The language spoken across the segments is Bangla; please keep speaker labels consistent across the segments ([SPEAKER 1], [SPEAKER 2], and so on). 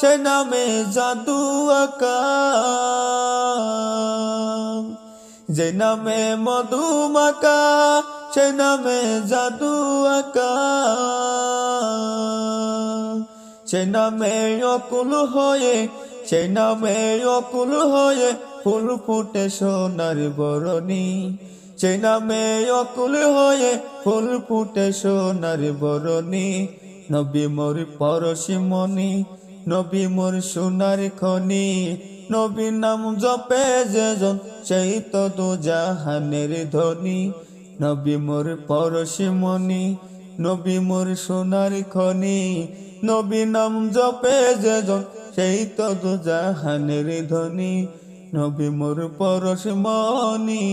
[SPEAKER 1] সে নামে জাদু আকা যে নামে মধুমাকা সে নামে জাদু আকা সে নামে অকুল হয়ে সে নামে অকুল হয়ে ফুল ফুটে সোনার বরণী সে নামে অকুল হয়ে ফুল ফুটে সোনার বরণী নবী মোর পরশিমণি নবী মোর সোনার খনি নবী নাম জপে যেজন, সেই তো দু জাহানের ধনী। নবী মোর পরশিমণি নবী মোর সোনার খনি নবী নাম জপে যেজন, সেই তো দু জাহানের ধনী। নবী মোর পরশমণি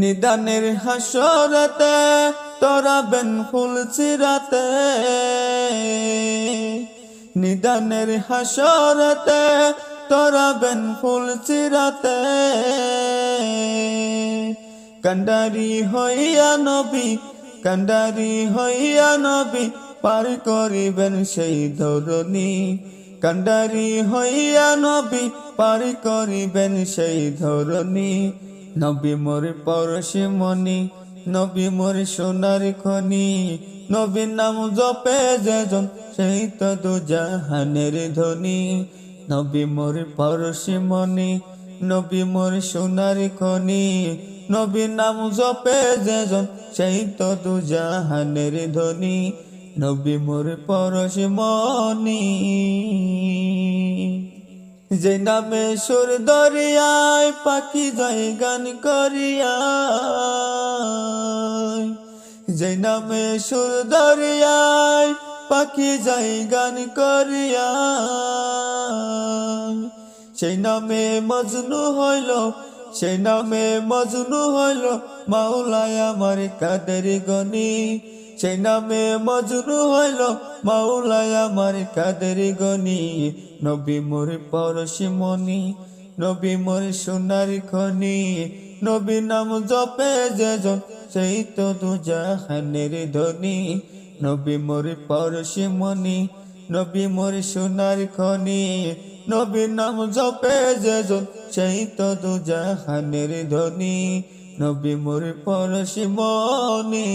[SPEAKER 1] নিদানের হাসরতে, তোরা বেন ফুল চিরাতে নিদানের হাসরতে, তোরা বেন ফুল চিরাতে কান্ডারি হইয়া নবী, কান্ডারি হইয়া নবী, পার করিবেন সেই ধরণী। কান্ডারি হইয়া নবী, পার করিবেন সেই ধরণী। নবী মোর পরশিমণি নবী মোর সোনার খনি। নবীর নাম জপে যেজন, সেই তো দু জাহানের ধনী। নবী মোর পরশিমণি নবী মোর সোনার খনি। নবীর নাম জপে যেজন, সেই তো দু জাহানের ধনী। নবী মোর পরশিমণি যে নামে সুর দরিয়ায় পাখি যায় গান করিয়া। যে নামে সুর দরিয়ায় পাখি যায় গান করিয়া। সেই নামে মজনু হইল সেই নামে মজনু হইল, মাওলায় আমার কাদের গনি। সেই নামে মজনু হইল মাওলায় আমার কাদের গনি। নবী মোর পরশিমণি, নবী মোর সোনার খনি। নবী নাম জপে যেজন, সেই তো দু জাহানের ধনী। নবী মোর পরশিমণি, নবী মোর সোনার খনি। নবী নাম জপে যেজন, সেই তো দু জাহানের ধনী। নবী মোর পরশিমণি